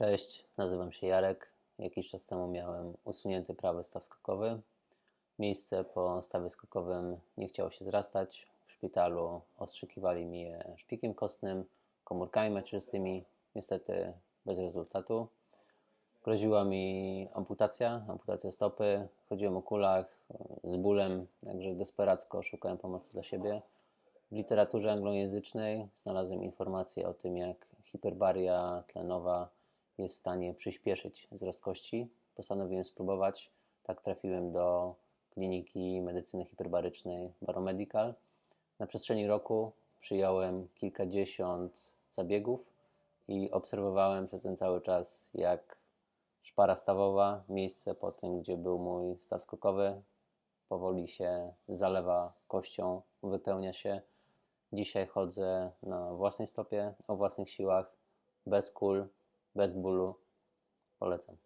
Cześć, nazywam się Jarek. Jakiś czas temu miałem usunięty prawy staw skokowy. Miejsce po stawie skokowym nie chciało się zrastać. W szpitalu ostrzykiwali mi je szpikiem kostnym, komórkami macierzystymi. Niestety bez rezultatu. Groziła mi amputacja, amputacja stopy. Chodziłem o kulach z bólem, także desperacko szukałem pomocy dla siebie. W literaturze anglojęzycznej znalazłem informacje o tym, jak hiperbaria tlenowa jest w stanie przyspieszyć wzrost kości. Postanowiłem spróbować. Tak trafiłem do kliniki medycyny hiperbarycznej Baromedical. Na przestrzeni roku przyjąłem kilkadziesiąt zabiegów i obserwowałem przez ten cały czas, jak szpara stawowa, miejsce po tym, gdzie był mój staw skokowy, powoli się zalewa kością, wypełnia się. Dzisiaj chodzę na własnej stopie, o własnych siłach, bez kul, bez bólu. Polecam.